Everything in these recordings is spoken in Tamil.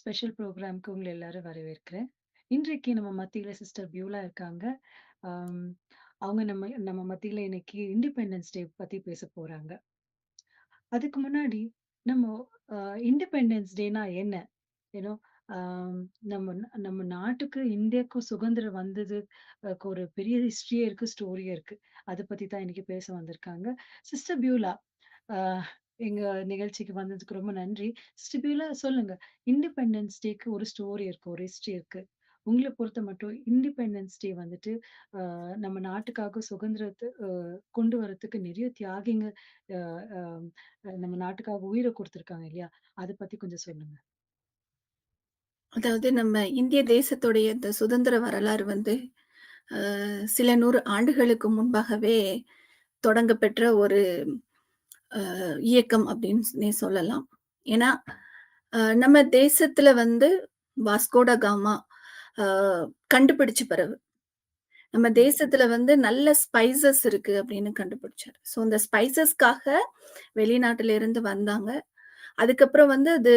ஸ்பெஷல் ப்ரோக்ராம்க்கு உங்களை எல்லாரும் வரவேற்கிறேன். இன்றைக்கு நம்ம மத்தியில சிஸ்டர் பியூலா இருக்காங்க. அவங்க நம்ம நம்ம மத்தியில இன்னைக்கு இண்டிபெண்டன்ஸ் டே பத்தி பேச போறாங்க. அதுக்கு முன்னாடி நம்ம இண்டிபெண்டன்ஸ் டேனா என்ன? ஏனோ நம்ம நம்ம நாட்டுக்கு இந்தியாவுக்கும் சுதந்திரம் வந்ததுக்கு ஒரு பெரிய ஹிஸ்டரியே இருக்கு, ஸ்டோரியே இருக்கு. அதை பத்தி தான் இன்னைக்கு பேச வந்திருக்காங்க. சிஸ்டர் பியூலா, எங்க நிகழ்ச்சிக்கு வந்ததுக்கு ரொம்ப நன்றி. ஸ்டிபியூலா சொல்லுங்க. இண்டிபெண்டன்ஸ் டேக்கு ஒரு ஸ்டோரி இருக்கு, ஒரு ஹிஸ்டரி இருக்கு. உங்களை பொறுத்த மட்டும் இண்டிபெண்டன்ஸ் டே வந்துட்டு நம்ம நாட்டுக்காக சுதந்திரத்தை கொண்டு வரத்துக்கு நிறைய தியாகிங்க நம்ம நாட்டுக்காக உயிரை கொடுத்துருக்காங்க இல்லையா? அதை பத்தி கொஞ்சம் சொல்லுங்க. அதாவது நம்ம இந்திய தேசத்துடைய இந்த சுதந்திர வரலாறு வந்து, சில நூறு ஆண்டுகளுக்கு முன்பாகவே தொடங்கப்பெற்ற ஒரு இயக்கம் அப்படின்னு சொல்லலாம். ஏன்னா, நம்ம தேசத்துல வந்து வாஸ்கோட காமா கண்டுபிடிச்ச பிறகு, நம்ம தேசத்துல வந்து நல்ல ஸ்பைசஸ் இருக்கு அப்படின்னு கண்டுபிடிச்சாரு. ஸோ அந்த ஸ்பைசஸ்க்காக வெளிநாட்டுல இருந்து வந்தாங்க. அதுக்கப்புறம் வந்து அது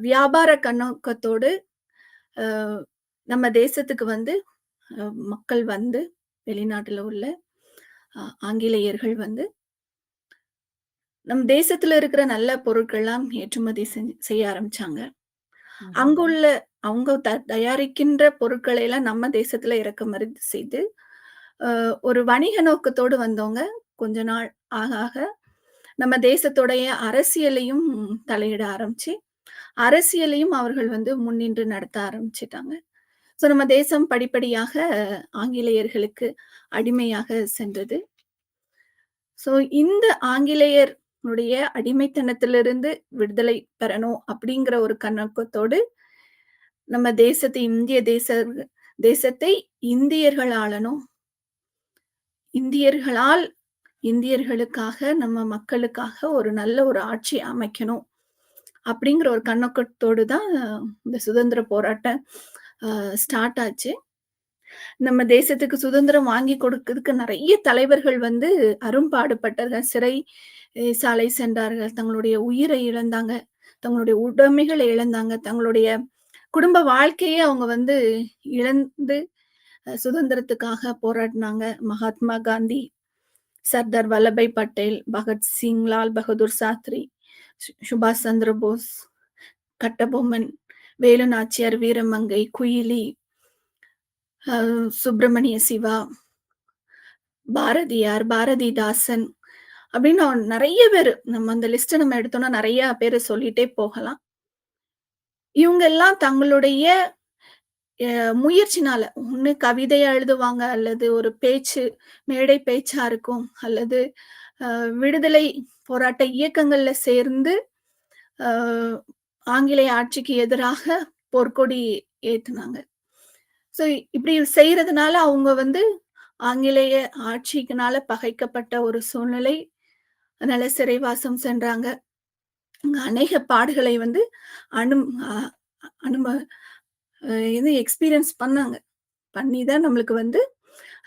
வியாபார கண்ணோக்கத்தோடு நம்ம தேசத்துக்கு வந்து மக்கள் வந்து வெளிநாட்டுல உள்ள ஆங்கிலேயர்கள் வந்து நம் தேசத்துல இருக்கிற நல்ல பொருட்கள்லாம் ஏற்றுமதி செய்ய ஆரம்பிச்சாங்க. அங்குள்ள அவங்க த தயாரிக்கின்ற பொருட்களை எல்லாம் நம்ம தேசத்துல இறக்குமதி செய்து, ஒரு வணிக நோக்கத்தோடு வந்தவங்க, கொஞ்ச நாள் ஆக ஆக நம்ம தேசத்துடைய அரசியலையும் தலையிட ஆரம்பிச்சு, அரசியலையும் அவர்கள் வந்து முன்னின்று நடத்த ஆரம்பிச்சுட்டாங்க. ஸோ நம்ம தேசம் படிப்படியாக ஆங்கிலேயர்களுக்கு அடிமையாக சென்றது. ஸோ இந்த ஆங்கிலேயருடைய அடிமைத்தனத்திலிருந்து விடுதலை பெறணும் அப்படிங்கிற ஒரு கண்ணோக்கத்தோடு, நம்ம தேசத்தை இந்திய தேச தேசத்தை இந்தியர்கள் ஆளணும். இந்தியர்களால் இந்தியர்களுக்காக, நம்ம மக்களுக்காக ஒரு நல்ல ஒரு ஆட்சி அமைக்கணும். அப்படிங்கிற ஒரு கண்ணோக்கத்தோடு தான் இந்த சுதந்திர போராட்டம் ஸ்டார்ட் ஆச்சு. நம்ம தேசத்துக்கு சுதந்திரம் வாங்கி கொடுக்கறதுக்கு நிறைய தலைவர்கள் வந்து அரும்பாடுபட்டார்கள். சிறை சாலை சென்றார்கள். தங்களுடைய உயிரை இழந்தாங்க. தங்களுடைய உடைமைகளை இழந்தாங்க. தங்களுடைய குடும்ப வாழ்க்கையே அவங்க வந்து இழந்து சுதந்திரத்துக்காக போராடினாங்க. மகாத்மா காந்தி, சர்தார் வல்லபாய் பட்டேல், பகத்சிங், லால் பகதூர் சாஸ்திரி, சுபாஷ் சந்திர போஸ், கட்டபொம்மன், வேலு நாச்சியார், வீரமங்கை, குயிலி, சுப்பிரமணிய சிவா, பாரதியார், பாரதிதாசன் அப்படின்னு நிறைய பேர் நம்ம அந்த லிஸ்ட்டை நம்ம எடுத்தோம்னா நிறைய பேர் சொல்லிட்டே போகலாம். இவங்க எல்லாம் தங்களுடைய முயற்சினால, ஒன்று கவிதையா எழுதுவாங்க, அல்லது ஒரு பேச்சு, மேடை பேச்சா இருக்கும், அல்லது விடுதலை போராட்ட இயக்கங்கள்ல சேர்ந்து, ஆங்கிலேய ஆட்சிக்கு எதிராக போர்க்கொடி ஏத்துனாங்க. ஸோ இப்படி செய்யறதுனால அவங்க வந்து ஆங்கிலேய ஆட்சிக்குனால பகைக்கப்பட்ட ஒரு சூழ்நிலை. அதனால சிறைவாசம் சென்றாங்க. அநேக பாடுகளை வந்து அனும் அ அனுப அ இது எக்ஸ்பீரியன்ஸ் பண்ணாங்க. பண்ணி தான் நம்மளுக்கு வந்து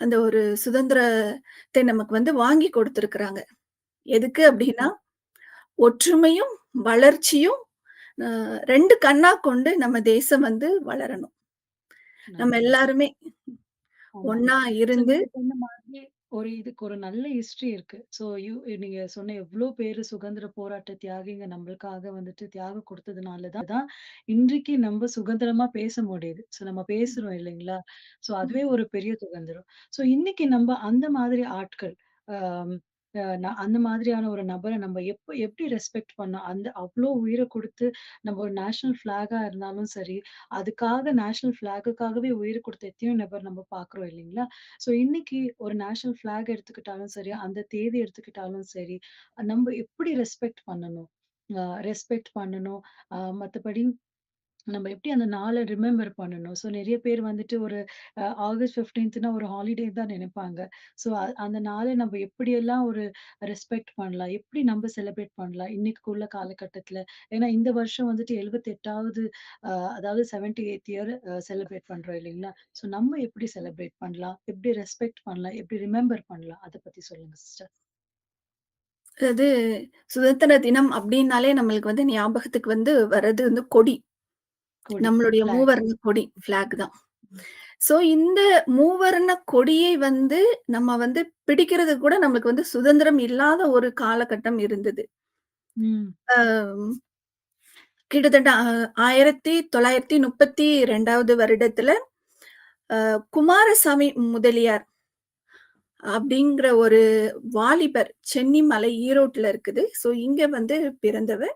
அந்த ஒரு சுதந்திரத்தை நமக்கு வந்து வாங்கி கொடுத்திருக்கிறாங்க. எதுக்கு அப்படின்னா, ஒற்றுமையும், வளர்ச்சியும் 2 கண்ணா கொண்டு நம்ம தேசம் வந்து வளரணும். நம்ம. எல்லாருமே ஸோ இருந்து ஒரு இதுக்கு ஒரு நல்ல ஹிஸ்டரி இருக்கு. ஸோ யூ நீங்க சொன்ன எவ்ளோ பேரு சுதந்திர போராட்ட தியாகிங்க நம்மளுக்காக வந்துட்டு தியாகம் குடுத்ததுனால தான் தான் இன்றைக்கு நம்ப சுதந்திரமா பேச முடியுது. ஸோ நம்ம பேசுறோம் இல்லைங்களா? ஸோ அதுவே ஒரு பெரிய சுதந்திரம். ஸோ இன்னைக்கு நம்ப அந்த மாதிரி ஆட்கள், அம் ந அந்த மாதிரியான ஒரு நபரை நம்ம எப்ப எப்படி ரெஸ்பெக்ட் பண்ணோம்? அந்த அவ்வளோ உயிரை கொடுத்து நம்ம ஒரு நேஷனல் ஃபிளாகா இருந்தாலும் சரி, அதுக்காக நேஷனல் ஃபிளாகுக்காகவே உயிர் கொடுத்த எத்தனையோ நபர் நம்ம பார்க்குறோம் இல்லைங்களா? ஸோ இன்னைக்கு ஒரு நேஷனல் ஃபிளாக் எடுத்துக்கிட்டாலும் சரி, அந்த தேதி எடுத்துக்கிட்டாலும் சரி, நம்ம எப்படி ரெஸ்பெக்ட் பண்ணணும்? ரெஸ்பெக்ட் பண்ணணும். மற்றபடி நம்ம எப்படி அந்த நாளை ரிமெம்பர் பண்ணணும். ஸோ நிறைய பேர் வந்துட்டு ஒரு ஆகஸ்ட் 15த்னா ஒரு ஹாலிடே தான் நினைப்பாங்க ஸோ அந்த நாளை நம்ம எப்படியெல்லாம் ஒரு ரெஸ்பெக்ட் பண்ணலாம்? எப்படி நம்ம செலிப்ரேட் பண்ணலாம்? இன்னைக்கு உள்ள காலகட்டத்தில் ஏன்னா இந்த வருஷம் வந்துட்டு 78வது அ அதாவது 78த் இயர் செலிப்ரேட் பண்றோம் இல்லைங்களா? ஸோ நம்ம எப்படி செலிப்ரேட் பண்ணலாம்? எப்படி ரெஸ்பெக்ட் பண்ணலாம்? எப்படி ரிமெம்பர் பண்ணலாம்? அதை பத்தி சொல்லுங்க சிஸ்டர். அதாவது சுதந்திர தினம் அப்படின்னாலே நம்மளுக்கு வந்து ஞாபகத்துக்கு வந்து வர்றது வந்து கொடி. நம்மளுடைய. மூவர்ண கொடி ஃபிளாக் தான். ஸோ இந்த மூவர்ண கொடியை வந்து நம்ம வந்து பிடிக்கிறதுக்கு கூட நம்மளுக்கு வந்து சுதந்திரம் இல்லாத ஒரு காலகட்டம் இருந்தது. ம். அம் கிட்டத்தட்ட அ 1932வது வருடத்துல குமாரசாமி முதலியார் அப்படிங்கிற ஒரு வாலிபர் சென்னிமலை, ஈரோட்ல இருக்குது. ஸோ இங்க வந்து பிறந்தவர்.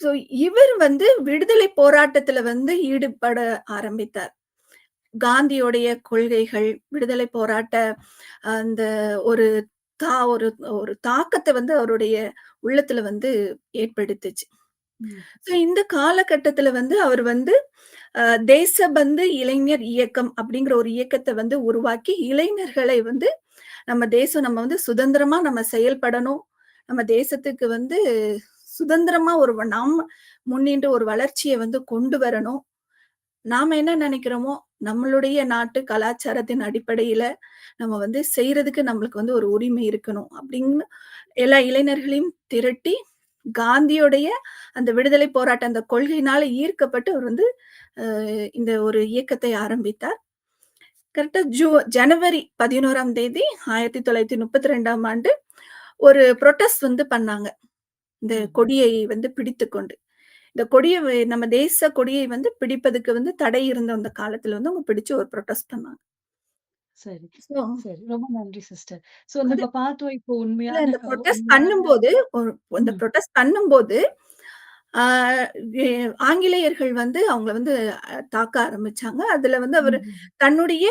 ஸோ இவர் வந்து விடுதலை போராட்டத்துல வந்து ஈடுபட ஆரம்பித்தார். காந்தியோடைய கொள்கைகள், விடுதலை போராட்ட அந்த ஒரு தா ஒரு ஒரு தாக்கத்த வந்து அவருடைய உள்ளத்துல வந்து ஏற்படுத்துச்சு. ஸோ இந்த காலகட்டத்துல வந்து அவர் வந்து தேசபந்து இளைஞர் இயக்கம் அப்படிங்கிற ஒரு இயக்கத்த வந்து உருவாக்கி, இளைஞர்களை வந்து நம்ம தேசம் நம்ம வந்து சுதந்திரமா நம்ம செயல்படணும். நம்ம தேசத்துக்கு வந்து சுதந்திரமா ஒரு நாம் முன்னின்று ஒரு வளர்ச்சியை வந்து கொண்டு வரணும். நாம என்ன நினைக்கிறோமோ நம்மளுடைய நாட்டு கலாச்சாரத்தின் அடிப்படையில நம்ம வந்து செய்யறதுக்கு நம்மளுக்கு வந்து ஒரு உரிமை இருக்கணும். அப்படின்னு எல்லா இளைஞர்களையும் திரட்டி, காந்தியுடைய அந்த விடுதலை போராட்ட அந்த கொள்கையினால ஈர்க்கப்பட்டு அவர் வந்து இந்த ஒரு இயக்கத்தை ஆரம்பித்தார். கரெக்டா ஜூ ஜனவரி 11ஆம் தேதி 1932ஆம் ஆண்டு ஒரு புரொட்டஸ்ட் வந்து பண்ணாங்க. இந்த. கொடியை வந்து பிடித்துக்கொண்டு. இந்த கொடிய நம்ம தேச கொடியை வந்து பிடிப்பதுக்கு வந்து தடை இருந்த அந்த காலத்துல வந்து அவங்க பிடிச்சு ஒரு புரொட்டஸ்ட் பண்ணாங்க. சரி, சரி. ரொம்ப நன்றி சிஸ்டர். அது நம்ம பார்த்தோம் இப்போ இல்ல உண்மையான இந்த புரொட்டஸ்ட் பண்ணும்போது அந்த. புரொட்டஸ்ட் பண்ணும்போது, ஆங்கிலேயர்கள் வந்து அவங்கள வந்து தாக்க ஆரம்பிச்சாங்க. அதுல வந்து அவரு. தன்னுடைய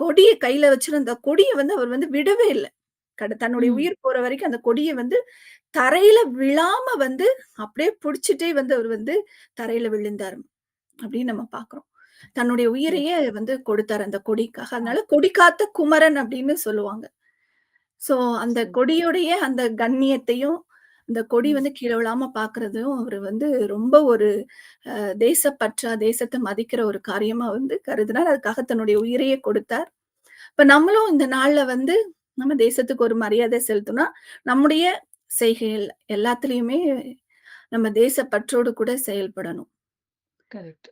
கொடிய கையில வச்சிருந்த கொடிய வந்து அவர் வந்து விடவே இல்ல. தன்னுடைய. உயிர் போற வரைக்கும் அந்த கொடிய வந்து தரையில விழாம வந்து அப்படியே புடிச்சுட்டே வந்து அவர் வந்து தரையில விழுந்தாரு. அப்படின்னு நம்ம பார்க்கிறோம். தன்னுடைய. உயிரையே வந்து கொடுத்தாரு அந்த கொடிக்காக. அதனால கொடி காத்த குமரன் அப்படின்னு சொல்லுவாங்க. ஸோ அந்த. கொடியுடைய அந்த கண்ணியத்தையும், அந்த கொடி. வந்து கீழ விழாம பார்க்கிறதையும் அவரு வந்து ரொம்ப ஒரு தேசப்பற்றா, தேசத்த மதிக்கிற ஒரு காரியமா வந்து கருதினார். அதுக்காக தன்னுடைய உயிரையே கொடுத்தார். இப்ப நம்மளும் இந்த நாள்ல வந்து நம்ம தேசத்துக்கு ஒரு மரியாதை செலுத்தணும்னா, நம்முடைய செய்கைகள் எல்லாத்துலயுமே நம்ம தேசப்பற்றோடு கூட செயல்படணும். கரெக்ட்.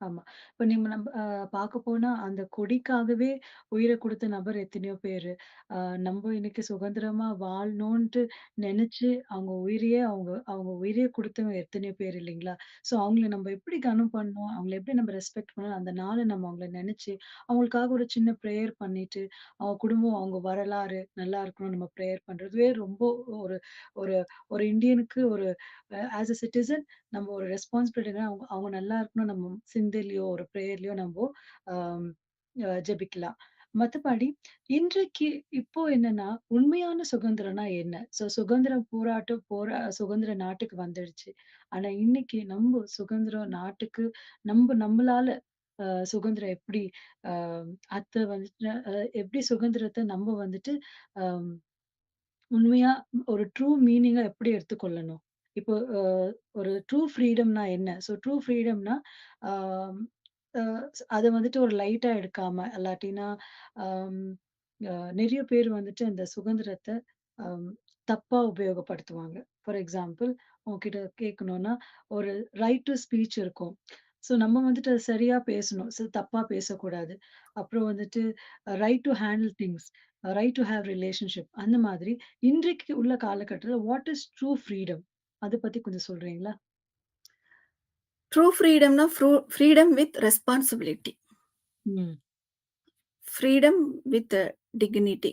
ஆமா. இப்ப நம்ம நம்ப பார்க்க போனா அந்த கொடிக்காகவே உயிரை கொடுத்த நபர் எத்தனையோ பேரு. அ நம்ம இன்னைக்கு சுதந்திரமா வாழணுன்ட்டு நினைச்சு அவங்க உயிரையே அவங்க அவங்க உயிரையே கொடுத்தவங்க எத்தனையோ பேர் இல்லைங்களா? ஸோ அவங்கள நம்ம எப்படி கனம் பண்ணணும், அவங்கள எப்படி நம்ம ரெஸ்பெக்ட் பண்ணணும், அந்த நாள நம்ம அவங்கள நினைச்சு அவங்களுக்காக ஒரு சின்ன பிரேயர் பண்ணிட்டு, அவங்க குடும்பம், அவங்க வரலாறு நல்லா இருக்கணும்னு நம்ம பிரேயர் பண்றதுவே ரொம்ப ஒரு ஒரு ஒரு இந்தியனுக்கு ஒரு அ ஆஸ் அ சிட்டிசன் நம்ம ஒரு ரெஸ்பான்சிபிலிட்டினா அவங்க அவங்க நல்லா இருக்கணும் நம்ம சிந்தையிலயோ, ஒரு பிரேயர்லயோ நம்ம ஆம் அ ஜெபிக்கலாம். மத்தபடி இன்றைக்கு இப்போ என்னன்னா, உண்மையான சுதந்திரம்னா என்ன? சோ சுதந்திர போராட்டம் போரா சுதந்திர நாட்டுக்கு வந்துடுச்சு. ஆனா இன்னைக்கு நம்ம சுதந்திரம் நாட்டுக்கு நம்ம நம்மளால சுதந்திரம் எப்படி ஆஹ் அத்தை வந்துட்டு எப்படி சுதந்திரத்தை நம்ம வந்துட்டு ஆஹ் உண்மையா ஒரு ட்ரூ மீனிங்கா எப்படி எடுத்துக்கொள்ளணும்? இப்போ ஒரு ட்ரூ ஃப்ரீடம்னா என்ன? ஸோ ட்ரூ ஃப்ரீடம்னா, அதை வந்துட்டு ஒரு லைட்டா எடுக்காம, இல்லாட்டினா அம் அ பேர் வந்துட்டு அந்த சுதந்திரத்தை அம் தப்பா உபயோகப்படுத்துவாங்க. ஃபார் எக்ஸாம்பிள் உங்ககிட்ட கேட்கணும்னா, ஒரு ரைட் டு ஸ்பீச் இருக்கும். ஸோ நம்ம வந்துட்டு அத சரியா பேசணும். ஸோ தப்பா பேசக்கூடாது. அப்புறம் வந்துட்டு right to handle things, right to have relationship அந்த மாதிரி இன்றைக்கு உள்ள காலகட்டத்தில் வாட் இஸ் ட்ரூ ஃப்ரீடம்? அதை பத்தி கொஞ்சம் சொல்றீங்களா? True ஃப்ரீடம்னா true freedom with responsibility. Freedom with dignity.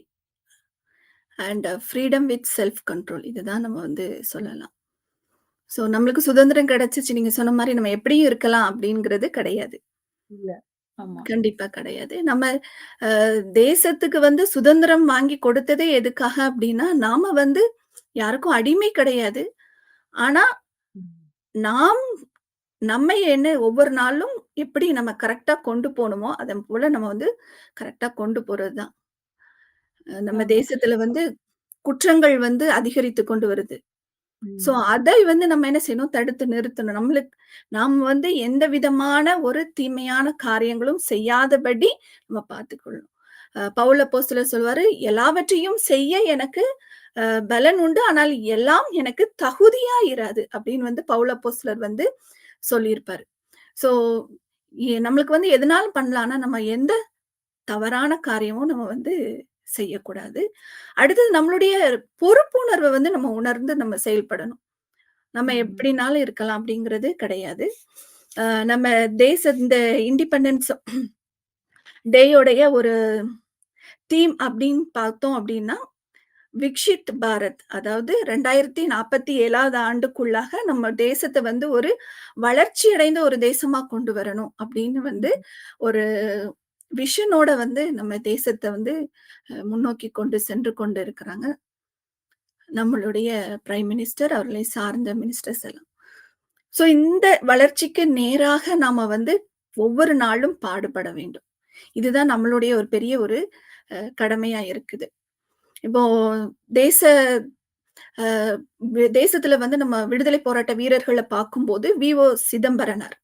And freedom with self control. இதுதான் நம்ம வந்து சொல்லலாம். ஸோ நம்மளுக்கு சுதந்திரம் கிடைச்சுச்சு. நீங்க சொன்ன மாரி நம்ம எப்படியும் இருக்கலாம் அப்படிங்கிறது கிடையாது. கண்டிப்பா கிடையாது. நம்ம தேசத்துக்கு வந்து சுதந்திரம் வாங்கி கொடுத்ததே எதுக்காக அப்படின்னா, நாம வந்து யாருக்கும் அடிமை கிடையாது. ஆனா. நாம் நம்மை என்ன ஒவ்வொரு நாளும் எப்படி நம்ம கரெக்ட்டா கொண்டு போணுமோ, அதன் போல நம்ம வந்து கரெக்ட்டா கொண்டு போறது தான். அ நம்ம. தேசத்துல வந்து குற்றங்கள் வந்து அதிகரித்துக் கொண்டு வருது. ம். அதை வந்து நம்ம என்ன செய்யணும்? தடுத்து நிறுத்தணும். நம்மளுக்கு நாம் வந்து எந்த விதமான ஒரு தீமையான காரியங்களும் செய்யாதபடி நம்ம பார்த்துக்கொள்ளணும். பவுல் அப்போஸ்தலர் சொல்வாரு, "எல்லாவற்றையும் செய்ய எனக்கு பலன் உண்டு. ஆனால் எல்லாம் எனக்கு தகுதியா இராது." அப்படின்னு வந்து பவுல் அப்போஸ்தலர் வந்து சொல்லியிருப்பாரு. ஸோ நம்மளுக்கு வந்து எதுனாலும் பண்ணலான்னா, நம்ம எந்த தவறான காரியமும் நம்ம வந்து செய்யக்கூடாது. அடுத்தது நம்மளுடைய பொறுப்புணர்வ வந்து நம்ம உணர்ந்து நம்ம செயல்படணும். நம்ம. எப்படினாலும் இருக்கலாம் அப்படிங்கிறது கிடையாது. நம்ம தேச இந்த இண்டிபெண்டன்ஸ் டேயோடைய ஒரு தீம் அப்படின்னு பார்த்தோம் அப்படின்னா, விக்ஷித் பாரத். அதாவது 2047வது ஆண்டுக்குள்ளாக நம்ம தேசத்தை வந்து ஒரு வளர்ச்சி அடைந்த ஒரு தேசமா கொண்டு வரணும் அப்படின்னு வந்து ஒரு விஷனோட வந்து நம்ம தேசத்தை வந்து முன்னோக்கி கொண்டு சென்று கொண்டு இருக்கிறாங்க. நம்மளுடைய பிரைம் மினிஸ்டர், அவர்களை சார்ந்த மினிஸ்டர்ஸ் எல்லாம். ஸோ இந்த வளர்ச்சிக்கு நேராக நாம வந்து ஒவ்வொரு நாளும் பாடுபட வேண்டும். இதுதான் நம்மளுடைய ஒரு பெரிய ஒரு கடமையா இருக்குது. இப்போ தேச தேசத்துல வந்து நம்ம விடுதலை போராட்ட வீரர்களை பார்க்கும்போது, வி.ஓ. சிதம்பரனார்.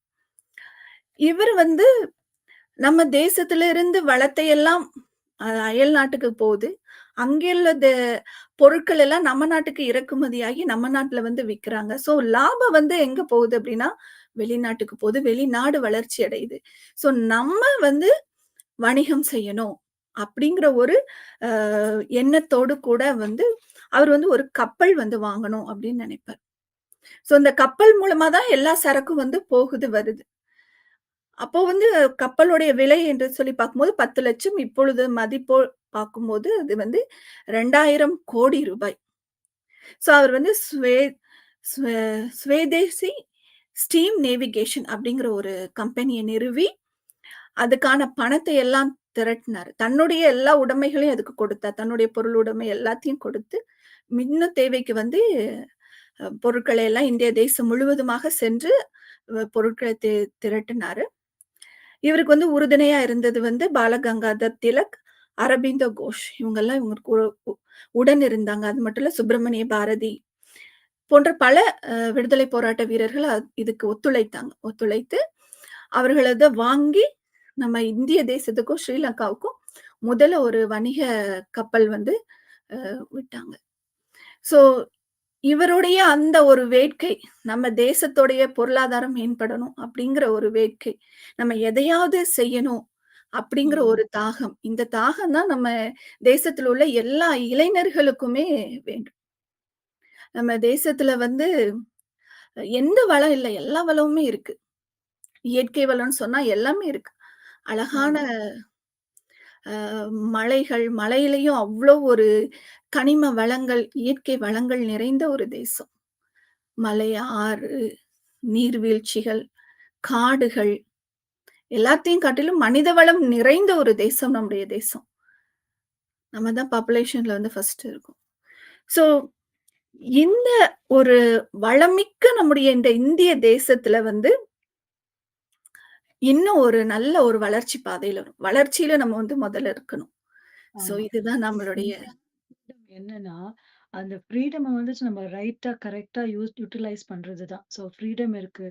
இவர் வந்து நம்ம தேசத்துல இருந்து வளத்தை எல்லாம் அயல் நாட்டுக்கு போகுது. அங்கே உள்ள த பொருட்கள் எல்லாம் நம்ம நாட்டுக்கு இறக்குமதியாகி நம்ம நாட்டுல வந்து விற்கிறாங்க ஸோ லாபம் வந்து எங்க போகுது அப்படின்னா, வெளிநாட்டுக்கு போகுது. வெளிநாடு வளர்ச்சி அடையுது. ஸோ நம்ம வந்து வணிகம் செய்யணும் அப்படிங்கிற ஒரு எண்ணத்தோடு கூட வந்து அவர் வந்து ஒரு கப்பல் வந்து வாங்கணும் அப்படின்னு நினைப்பார். ஸோ இந்த கப்பல் மூலமா தான் எல்லா சரக்கும் வந்து போகுது, வருது. அப்போ வந்து கப்பலுடைய விலை என்று சொல்லி பார்க்கும்போது பத்து லட்சம் இப்பொழுது மதிப்போ பார்க்கும்போது அது வந்து ரெண்டாயிரம் கோடி ரூபாய் ஸோ அவர் வந்து ஸ்வே ஸ்வேதேசி ஸ்டீம் நேவிகேஷன் அப்படிங்கிற ஒரு கம்பெனியை நிறுவி, அதுக்கான பணத்தை எல்லாம் திரட்டினாரு. தன்னுடைய எல்லா உடைமைகளையும் அதுக்கு கொடுத்தார். தன்னுடைய பொருள் உடைமை எல்லாத்தையும் கொடுத்து, மின்ன தேவைக்கு வந்து பொருட்களை எல்லாம் இந்திய தேசம் முழுவதுமாக சென்று பொருட்களை தி திரட்டினாரு. இவருக்கு வந்து உறுதுணையா இருந்தது வந்து பாலகங்காதர் திலக், அரபிந்த கோஷ் இவங்கெல்லாம் இவங்களுக்கு உடன் இருந்தாங்க. அது மட்டும் இல்ல சுப்பிரமணிய பாரதி போன்ற பல விடுதலை போராட்ட வீரர்கள் இதுக்கு ஒத்துழைத்தாங்க. ஒத்துழைத்து அவர்களதை வாங்கி நம்ம இந்திய தேசத்துக்கும், ஸ்ரீலங்காவுக்கும் முதல்ல ஒரு வணிக கப்பல் வந்து விட்டாங்க. ஸோ இவருடைய அந்த ஒரு வேட்கை, நம்ம தேசத்துடைய பொருளாதாரம் மேம்படணும் அப்படிங்கிற ஒரு வேட்கை, நம்ம எதையாவது செய்யணும் அப்படிங்கிற. ஒரு தாகம். இந்த தாகம் தான் நம்ம தேசத்துல உள்ள எல்லா இளைஞர்களுக்குமே வேண்டும். நம்ம தேசத்துல வந்து எந்த வளம் இல்ல, எல்லா வளமுமே இருக்கு. இயற்கை வளம்னு சொன்னா எல்லாமே இருக்கு. அழகான மலைகள், மலையிலயும் அவ்ளோ ஒரு கனிம வளங்கள், இயற்கை வளங்கள் நிறைந்த ஒரு தேசம். மலை, ஆறு, நீர்வீழ்ச்சிகள், காடுகள் எல்லாத்தையும் காட்டிலும் மனித வளம் நிறைந்த ஒரு தேசம் நம்முடைய தேசம். நம்ம தான் பாப்புலேஷன்ல வந்து ஃபர்ஸ்ட் இருக்கோம். ஸோ இந்த ஒரு வளமிக்க நம்முடைய இந்த இந்திய தேசத்துல வந்து இன்னும் ஒரு நல்ல ஒரு வளர்ச்சி பாதையில வரும். வளர்ச்சியில நம்ம வந்து முதல்ல இருக்கணும். ஆமா. இதுதான் நம்மளுடைய ஃப்ரீடம் என்னன்னா, அந்த ஃப்ரீடம வந்துட்டு நம்ம ரைட்டா, கரெக்ட்டா யூஸ் யுட்டிலைஸ் பண்றது தான். ஸோ ஃப்ரீடம் இருக்கு.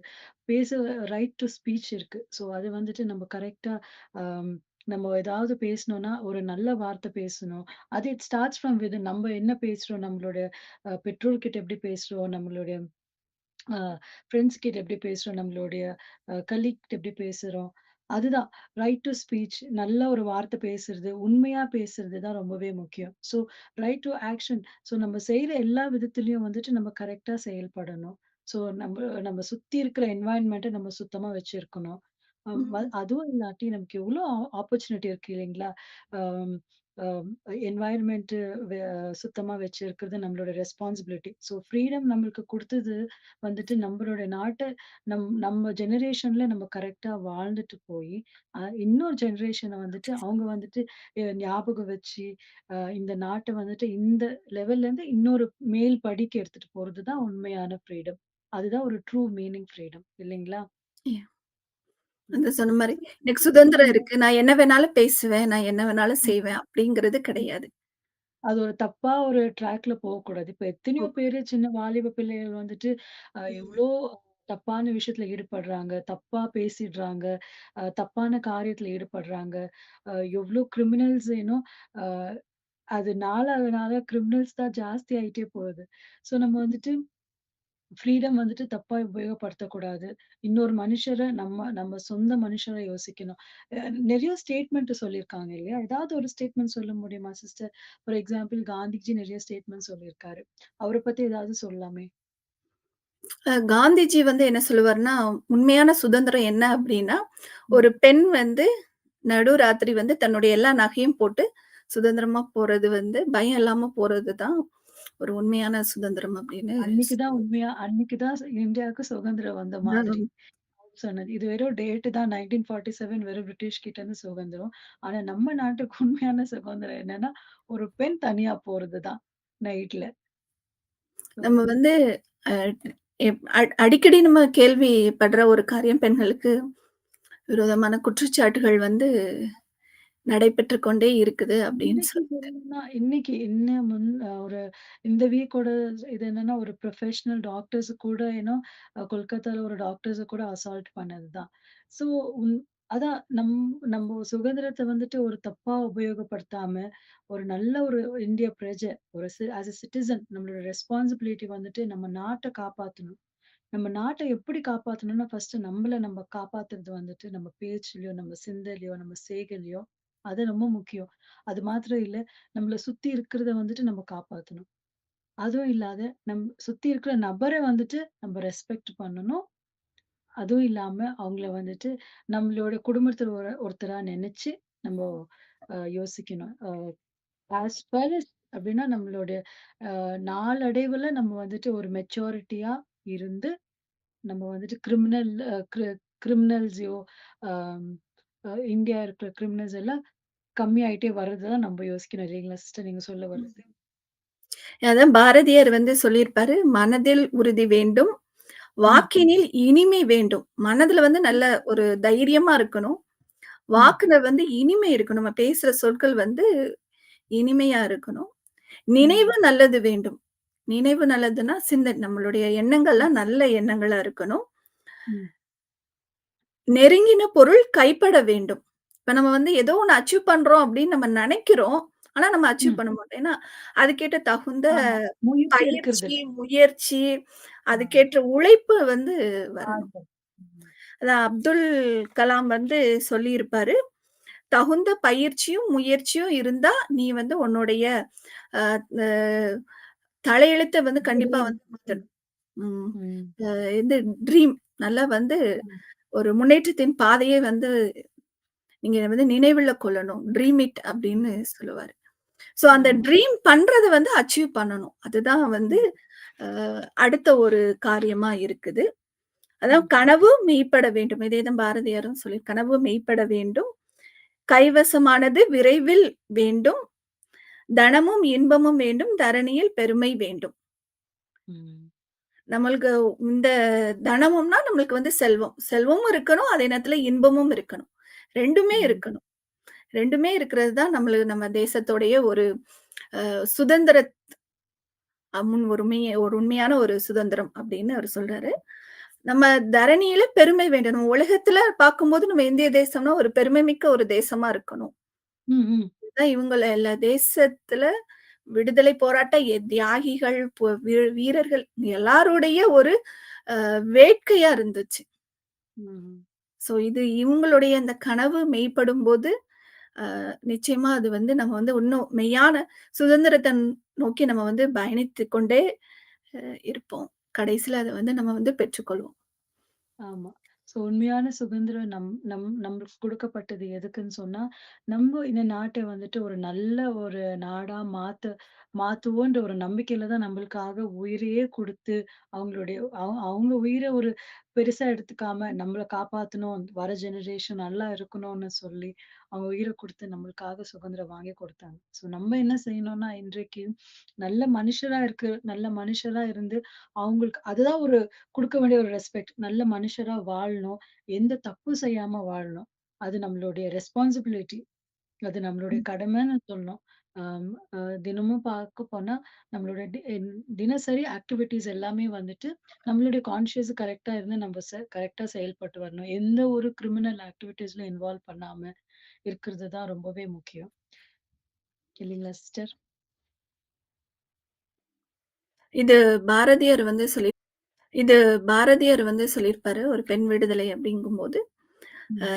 பேச ரைட் டூ ஸ்பீச் இருக்கு. ஸோ அது வந்துட்டு நம்ம கரெக்ட்டா அம் நம்ம ஏதாவது பேசணும்னா, ஒரு நல்ல வார்த்தை பேசணும். அது இட் ஸ்டார்ட்ஸ் ஃப்ரம் வித்தின். நம்ம என்ன பேசுறோம்? நம்மளோட அ பெற்றோர் கிட்ட எப்படி பேசுறோம்? நம்மளுடைய ஃப்ரெண்ட்ஸ் கிட்ட எப்படி பேசுறோம்? நம்மளுடைய அ கலீக் கிட்ட எப்படி பேசுறோம்? அதுதான் ரைட் டூ ஸ்பீச். நல்ல ஒரு வார்த்தை பேசுறது, உண்மையா பேசுறது தான் ரொம்பவே முக்கியம். So right to action. So நம்ம செய்ற எல்லா விதத்திலயும் வந்துட்டு நம்ம கரெக்ட்டா செயல்படணும். ஸோ நம்ம நம்ம சுத்தி இருக்கிற என்வாயர்ன்மெண்ட்ட நம்ம சுத்தமா வச்சிருக்கணும். அதுவும் இல்லாட்டி நமக்கு எவ்ளோ ஆ ஆப்பர்ச்சுனிட்டி இருக்கு இல்லைங்களா? என்வாயன்மெண்ட் சுத்தமா வச்சிருக்கிறது நம்மளோட ரெஸ்பான்சிபிலிட்டி. ஸோ ஃப்ரீடம் நம்மளுக்கு கொடுத்தது வந்துட்டு நம்மளோட நாட்டை நம் நம்ம ஜெனரேஷன்ல நம்ம கரெக்டா வாழ்ந்துட்டு போய் இன்னொரு ஜெனரேஷனை வந்துட்டு அவங்க வந்துட்டு ஞாபகம் வச்சு, இந்த நாட்டை வந்துட்டு இந்த லெவல்லேருந்து இன்னொரு மேல் படிக்கு எடுத்துட்டு போறது தான் உண்மையான ஃப்ரீடம். அதுதான் ஒரு ட்ரூ மீனிங் ஃப்ரீடம் இல்லைங்களா? அந்த சொன்ன So, எனக்கு சுதந்திரம் இருக்கு. நான் என்ன வேணாலும் பேசுவேன். நான் என்ன வேணாலும் செய்வேன். அப்படிங்கிறது. கிடையாது. அது ஒரு தப்பா ஒரு ட்ராக்ல போகக்கூடாது. இப்ப எத்தனையோ ஓ! பேரு சின்ன வாலிப பிள்ளைகள் வந்துட்டு அ ம். எவ்ளோ தப்பான விஷயத்துல ஈடுபடுறாங்க. தப்பா பேசிடுறாங்க. அ தப்பான காரியத்துல ஈடுபடுறாங்க. அ எவ்ளோ கிரிமினல்ஸ் இன்னும் அ அது நாளாக நாளா கிரிமினல்ஸ் தான் ஜாஸ்தி ஆயிட்டே போகுது. ஸோ நம்ம வந்துட்டு ஃப்ரீடம் வந்துட்டு தப்பா உபயோகப்படுத்தக்கூடாது. இன்னொரு மனுஷர நம்ம நம்ம சொந்த மனுஷர யோசிக்கணும். நெறைய ஸ்டேட்மெண்ட் சொல்லியிருக்காங்க இல்லையா? ஏதாவது ஒரு ஸ்டேட்மெண்ட் சொல்ல முடியுமா சிஸ்டர்? ஃபார் எக்ஸாம்பிள் காந்திஜி நெறைய ஸ்டேட்மெண்ட் சொல்லியிருக்காரு. அவர பத்தி ஏதாவது சொல்லலாமே? காந்திஜி வந்து என்ன சொல்லுவாருன்னா, உண்மையான சுதந்திரம் என்ன அப்டின்னா, ஒரு. பெண் வந்து நடுராத்திரி வந்து தன்னுடைய எல்லா நகையும் போட்டு சுதந்திரமா போறது வந்து, பயம் இல்லாம போறது தான் ஒரு உண்மையான சுதந்திரம் அப்டின்னு அன்னைக்கு தான் சொல்லுவாரு. உண்மையா அன்னைக்கு தான் ஸ் இந்தியாவுக்கு சுதந்திரம் வந்த மாதிரி சொன்னது. இது வெறும் டேட் தான் 1947 வெறும் பிரிட்டிஷ் கிட்ட இருந்து சுதந்திரம். ஆனா நம்ம நாட்டுக்கு உண்மையான சுதந்திரம் என்னன்னா, ஒரு பெண் தனியா போறது தான் நைட்ல. நம்ம வந்து அடிக்கடி நம்ம கேள்விப்படுற ஒரு காரியம் பெண்களுக்கு விரோதமான குற்றச்சாட்டுகள் வந்து நடைபெற்றுக் கொண்டே இருக்குது அப்டின்னு இன்னைக்கு இன்னைக்கு என்ன முன் அ ஒரு இந்த வீக்கோட இது என்னன்னா, ஒரு ப்ரொஃபஷனல் டாக்டர்ஸ் கூட ஏன்னா அ கொல்கத்தால ஒரு டாக்டர்ஸ கூட அசால்ட் பண்ணது தான். ஸோ உன் அதான் நம் நம்ம சுதந்திரத்த வந்துட்டு ஒரு தப்பா உபயோகப்படுத்தாம, ஒரு நல்ல ஒரு இந்திய பிரஜை, ஒரு சி ஆஸ் எ சிட்டிசன் நம்மளோட ரெஸ்பான்சிபிலிட்டி வந்துட்டு நம்ம நாட்ட காப்பாத்தணும். நம்ம நாட்ட எப்படி காப்பாத்தணும்னா, ஃபர்ஸ்ட்டு நம்மள நம்ம காப்பாத்துறது வந்துட்டு நம்ம பேச்சுலயோ, நம்ம சிந்தையிலயோ, நம்ம செய்கையிலயோ அது ரொம்ப முக்கியம். அது மாத்திரம் இல்ல, நம்மள சுத்தி இருக்கிறத வந்துட்டு நம்ம காப்பாத்தணும். அதுவும் இல்லாத நம் சுத்தி இருக்கிற நபரை வந்துட்டு நம்ம ரெஸ்பெக்ட் பண்ணணும். அதுவும் இல்லாம அவங்கள வந்துட்டு நம்மளோட குடும்பத்துல ஒரு ஒருத்தரா நினைச்சு நம்ம அ யோசிக்கணும். அ ஆஸ் ஃபார் அப்படின்னா நம்மளோட நம்மளுடைய நாளடைவுல நம்ம வந்துட்டு ஒரு மெச்சூரிட்டியா இருந்து நம்ம வந்துட்டு கிரிமினல் கிரிமினல்ஸையோ கிரி இந்தியா இருக்கிற கிரிமினல்ஸ் எல்லாம் கம்மியாயிட்டே வர்றது தான் நம்ம யோசிக்கணும் இல்லைங்களா சிஸ்டர்? நீங்க சொல்ல வர்றது. அதான் பாரதியார் வந்து சொல்லியிருப்பாரு, "மனதில் உறுதி வேண்டும், ம், வாக்கினில் இனிமை வேண்டும்." மனதுல வந்து நல்ல ஒரு தைரியமா இருக்கணும். ம், வாக்குல வந்து இனிமை இருக்கணும். நம்ம பேசுற சொற்கள் வந்து இனிமையா இருக்கணும். நினைவு நல்லது வேண்டும். நினைவு நல்லதுன்னா, சிந்த நம்மளுடைய எண்ணங்கள்லாம் நல்ல எண்ணங்களா இருக்கணும். ம், நெருங்கின பொருள் கைப்பட வேண்டும். இப்ப நம்ம வந்து ஏதோ ஒண்ணு அச்சீவ் பண்றோம் அப்படின்னு நம்ம நெனைக்கிறோம். ஆனா நம்ம அச்சீவ். பண்ண மாட்டோம். ஏன்னா, அதுக்கேற்ற தகுந்த பயிற்சி. முயற்சி, அதுக்கேற்ற உழைப்பு வந்து வரணும். அதான் அப்துல் கலாம் வந்து சொல்லியிருப்பாரு. "தகுந்த பயிற்சியும், முயற்சியும் இருந்தா, நீ வந்து உன்னுடைய தலையெழுத்த வந்து கண்டிப்பா. வந்து மாத்தணும்." இது ட்ரீம் நல்லா வந்து ஒரு முன்னேற்றத்தின் பாதையே வந்து நீங்க வந்து நினைவுல கொள்ளணும். ட்ரீம் இட் அப்படின்னு. சொல்லுவாரு. சோ அந்த. ட்ரீம் பண்றத வந்து அச்சீவ் பண்ணணும். அதுதான் வந்து அடுத்த ஒரு காரியமா இருக்குது. அதான் ம், கனவு மெய்ப்பட வேண்டும். இதே தான் பாரதியாரும் சொல்லி கனவு மெய்ப்பட வேண்டும். கைவசமானது விரைவில் வேண்டும். தனமும் இன்பமும் வேண்டும். தரணியில் பெருமை வேண்டும். நம்மளுக்கு இந்த தனமும்னா நம்மளுக்கு வந்து செல்வம். செல்வமும் இருக்கணும். அதே நேரத்துல இன்பமும் இருக்கணும். 2மே ம், இருக்கணும். 2மே இருக்கிறது தான் நம்மளுக்கு நம்ம தேசத்தோடைய ஒரு சுதந்திர முன் ஒரு உண்மைய ஒரு உண்மையான ஒரு சுதந்திரம் அப்படின்னு அவரு சொல்றாரு. நம்ம தரணியில பெருமை வேண்டும். நம்ம உலகத்துல பார்க்கும்போது நம்ம இந்திய தேசம்னா ஒரு பெருமைமிக்க ஒரு தேசமா இருக்கணும். இதுதான் இவங்கள எல்லா தேசத்துல விடுதலை போராட்ட தியாகிகள், வீரர்கள் எல்லாருடைய ஒரு வேட்கையா இருந்துச்சு. ஸோ இது இவங்களுடைய அந்த கனவு மெய்ப்படும்போது, அ நிச்சயமா அது வந்து நம்ம வந்து இன்னும் மெய்யான சுதந்திரத்த நோக்கி நம்ம வந்து பயணித்துக் கொண்டே இருப்போம். கடைசில அத வந்து நம்ம வந்து பெற்றுக்கொள்வோம். ஆமா. ஸோ உண்மையான சுதந்திரம் நம் நம் நம்மளுக்கு கொடுக்கப்பட்டது எதுக்குன்னு சொன்னா, நம்ம இந்த நாட்டை வந்துட்டு ஒரு நல்ல ஒரு நாடா மாத்த மாத்துவோன்ற ஒரு நம்பிக்கையில தான் நம்மளுக்காக உயிரையே குடுத்து, அவங்களுடைய அவ அவங்க உயிர ஒரு பெருசா எடுத்துக்காம, நம்மள காப்பாத்தணும், வர ஜெனரேஷன் நல்லா இருக்கணும்னு சொல்லி, அவங்க உயிர குடுத்து நம்மளுக்காக சுதந்திரம் வாங்கி குடுத்தாங்க. ஸோ நம்ம என்ன செய்யணும்னா, இன்றைக்கு நல்ல மனுஷரா இருக்கு நல்ல மனுஷரா இருந்து, அவங்களுக்கு அதுதான் ஒரு குடுக்க வேண்டிய ஒரு ரெஸ்பெக்ட். நல்ல மனுஷரா வாழணும். எந்த தப்பும் செய்யாம வாழணும். அது நம்மளுடைய ரெஸ்பான்சிபிலிட்டி. அது நம்மளுடைய. கடமைன்னு சொல்லணும். அம் அ தினமும் பார்க்க போனா, நம்மளோட டி என் தினசரி ஆக்டிவிட்டீஸ் எல்லாமே வந்துட்டு, நம்மளுடைய கான்ஷியஸ் கரெக்ட்டா இருந்து நம்ம செ கரெக்ட்டா செயல்பட்டு வரணும். எந்த ஒரு கிரிமினல் ஆக்டிவிட்டீஸ்ல இன்வால்வ் பண்ணாம இருக்கிறது தான் ரொம்பவே முக்கியம். இல்லீங்களா சிஸ்டர்? இது பாரதியார் வந்து சொல்லி இது பாரதியார் வந்து சொல்லியிருப்பாரு. ஒரு பெண் விடுதலை அப்படிங்கும்போது,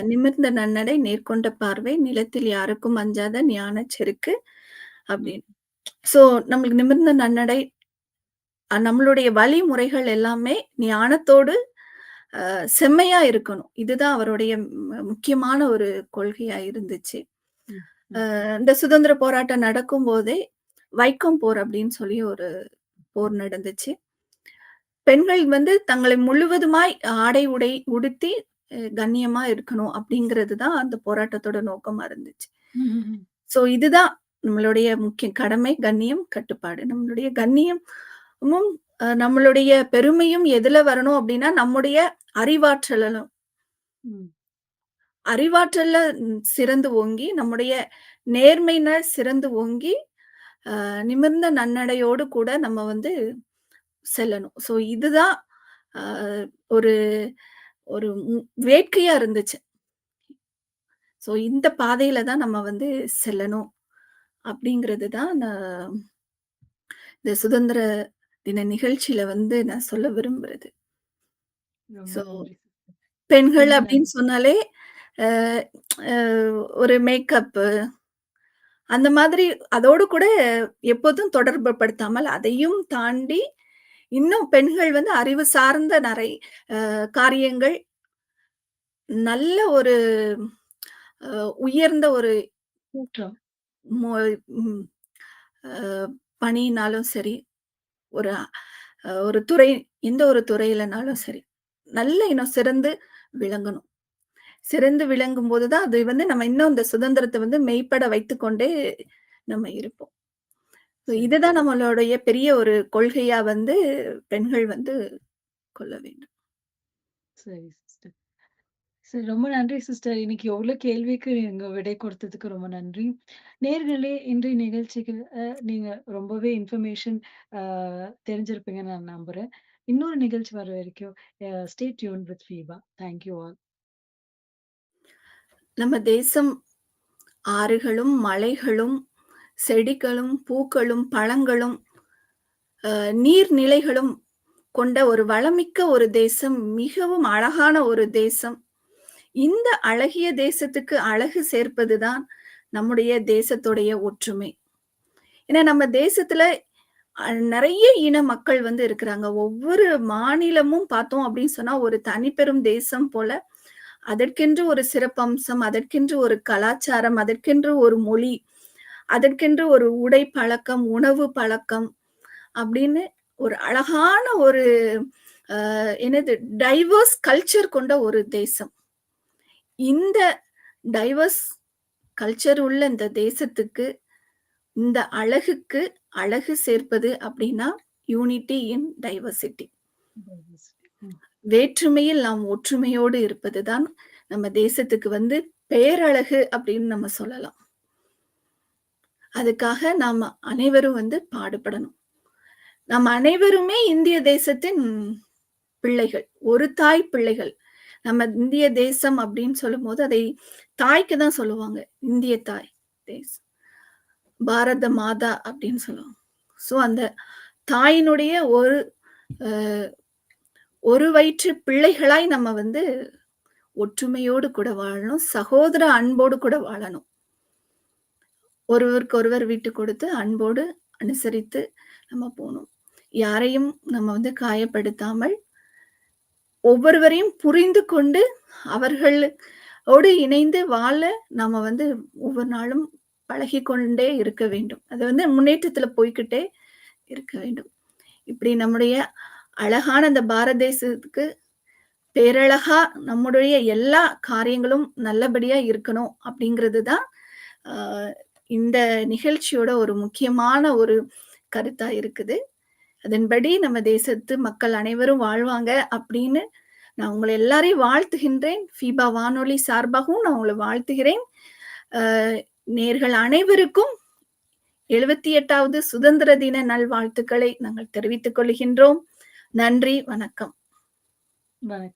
"நிமிர்ந்த நன்னடை, நேர்கொண்ட பார்வை, நிலத்தில் யாருக்கும் அஞ்சாத ஞானச் செருக்கு". அப்படின்னு. ஸோ நம்மளுக்கு நிமிர்ந்த நன்னடை, நம்மளுடைய வழிமுறைகள் எல்லாமே ஞானத்தோடு செம்மையா இருக்கணும். இதுதான் அவருடைய முக்கியமான ஒரு கொள்கையா இருந்துச்சு. இந்த சுதந்திர போராட்டம் நடக்கும்போதே, வைக்கம் போர் அப்படின்னு சொல்லி ஒரு போர் நடந்துச்சு. பெண்கள் வந்து தங்களை முழுவதுமாய் ஆடை, உடை உடுத்தி கண்ணியமா இருக்கணும் அப்படிங்கிறது தான் அந்த போராட்டத்தோட நோக்கமா இருந்துச்சு. ஸோ இதுதான் நம்மளுடைய முக்கிய கடமை, கண்ணியம், கட்டுப்பாடு. நம்மளுடைய கண்ணியமும், நம்மளுடைய பெருமையும் எதுல வரணும் அப்படின்னா, நம்முடைய அறிவாற்றலும். அறிவாற்றல்ல சிறந்து ஓங்கி, நம்முடைய நேர்மையில சிறந்து ஓங்கி, நிமிர்ந்த நன்னடையோடு கூட நம்ம வந்து செல்லணும். ஸோ இதுதான் ஒரு ஒரு வேட்கையா இருந்துச்சு. ஸோ இந்த பாதையில தான் நம்ம வந்து செல்லணும். அப்படிங்கிறது தான் நான் இந்த சுதந்திர தின நிகழ்ச்சியில வந்து நான் சொல்ல விரும்புறது. ரொம்ப ஸோ. பெண்கள் அப்படின்னு. சொன்னாலே, ஒரு மேக்கப்பு அந்த மாதிரி அதோடு கூட எப்போதும் தொடர்பு படுத்தாமல், அதையும் தாண்டி இன்னும் பெண்கள் வந்து அறிவு சார்ந்த நறை காரியங்கள் நல்ல ஒரு உயர்ந்த ஒரு பணினாலும் சரி, ஒரு ஒரு துறை எந்த ஒரு துறையிலனாலும் சரி, நல்ல இன்னும் சிறந்து விளங்கணும். சிறந்து விளங்கும்போது தான் அது வந்து நம்ம இன்னும் இந்த சுதந்திரத்த வந்து மெய்ப்பட வைத்துக்கொண்டே நம்ம இருப்போம். ஸோ. இதுதான் நம்மளுடைய பெரிய ஒரு கொள்கையா வந்து பெண்கள் வந்து கொள்ள வேண்டும். சரி சிஸ்டர். சரி ரொம்ப நன்றி சிஸ்டர். இன்னைக்கு எவ்ளோ கேள்விக்கு நீங்க விடை கொடுத்ததுக்கு ரொம்ப நன்றி. நேயர்களே இன்றைய நிகழ்ச்சிக்கு அ நீங்க ரொம்பவே இன்ஃபர்மேஷன் தெரிஞ்சிருப்பீங்கன்னு நான் நம்புறேன். இன்னொரு நிகழ்ச்சி வர வரைக்கும் stay tune with FIBA. Thank you all. நம்ம தேசம் ஆறுகளும், மலைகளும், செடிகளும், பூக்களும், பழங்களும், நீர்நிலைகளும் கொண்ட ஒரு வளமிக்க ஒரு தேசம். மிகவும் அழகான ஒரு தேசம். இந்த அழகிய தேசத்துக்கு அழகு சேர்ப்பது தான் நம்முடைய தேசத்துடைய ஒற்றுமை. ஏன்னா நம்ம தேசத்துல நிறைய இன மக்கள் வந்து இருக்கிறாங்க. ஒவ்வொரு மாநிலமும் பார்த்தோம் அப்படின்னு சொன்னா, ஒரு தனிப்பெரும் தேசம் போல, அதற்கென்று ஒரு சிறப்பம்சம், அதற்கென்று ஒரு கலாச்சாரம், அதற்கென்று ஒரு மொழி, அதற்கென்று ஒரு உடை பழக்கம், உணவு பழக்கம் அப்படின்னு ஒரு அழகான ஒரு என்னது டைவர்ஸ் கல்ச்சர் கொண்ட ஒரு தேசம். இந்த டைவர்ஸ் கல்ச்சர் உள்ள இந்த தேசத்துக்கு, இந்த அழகுக்கு அழகு சேர்ப்பது அப்படின்னா, யூனிட்டி இன் டைவர்சிட்டி. வேற்றுமையில் நாம் ஒற்றுமையோடு இருப்பது தான் நம்ம தேசத்துக்கு வந்து பேரழகு அப்படின்னு நம்ம சொல்லலாம். அதுக்காக நாம் அனைவரும் வந்து பாடுபடணும். நம்ம அனைவருமே இந்திய தேசத்தின் பிள்ளைகள். ஒரு தாய் பிள்ளைகள். நம்ம இந்திய தேசம் அப்படின்னு சொல்லும் போது அதை தாய்க்கு தான் சொல்லுவாங்க. இந்திய தாய் தேசம். பாரத மாதா அப்படின்னு சொல்லுவாங்க. ஸோ அந்த தாயினுடைய ஒரு ஒரு வயிற்று பிள்ளைகளாய் நம்ம வந்து ஒற்றுமையோடு கூட வாழணும். சகோதர அன்போடு கூட வாழணும். ஒருவருக்கு ஒருவர் விட்டு கொடுத்து அன்போடு அனுசரித்து நம்ம போகணும் யாரையும் நம்ம வந்து காயப்படுத்தாமல், ஒவ்வொருவரையும் புரிந்து கொண்டு அவர்களோடு இணைந்து வாழ நாம வந்து ஒவ்வொரு நாளும் பழகிக்கொண்டே இருக்க வேண்டும். அது வந்து முன்னேற்றத்துல போய்க்கிட்டே இருக்க வேண்டும். இப்படி நம்முடைய அழகான அந்த பாரத தேசத்துக்கு பேரழகா நம்முடைய எல்லா காரியங்களும் நல்லபடியா இருக்கணும் அப்படிங்கிறது தான் இந்த நிகழ்ச்சியோட ஒரு முக்கியமான ஒரு கருத்தா இருக்குது. அதன்படி நம்ம தேசத்து மக்கள் அனைவரும் வாழ்வாங்க அப்படின்னு நான் உங்களை எல்லாரையும் வாழ்த்துகின்றேன். ஃபீபா வானொலி சார்பாகவும் நான் உங்களை வாழ்த்துகிறேன். நேர்கள் அனைவருக்கும் அனைவருக்கும் 78வது சுதந்திர தின நல்வாழ்த்துக்களை நாங்கள் தெரிவித்துக் கொள்கின்றோம். நன்றி, வணக்கம். வணக்கம்.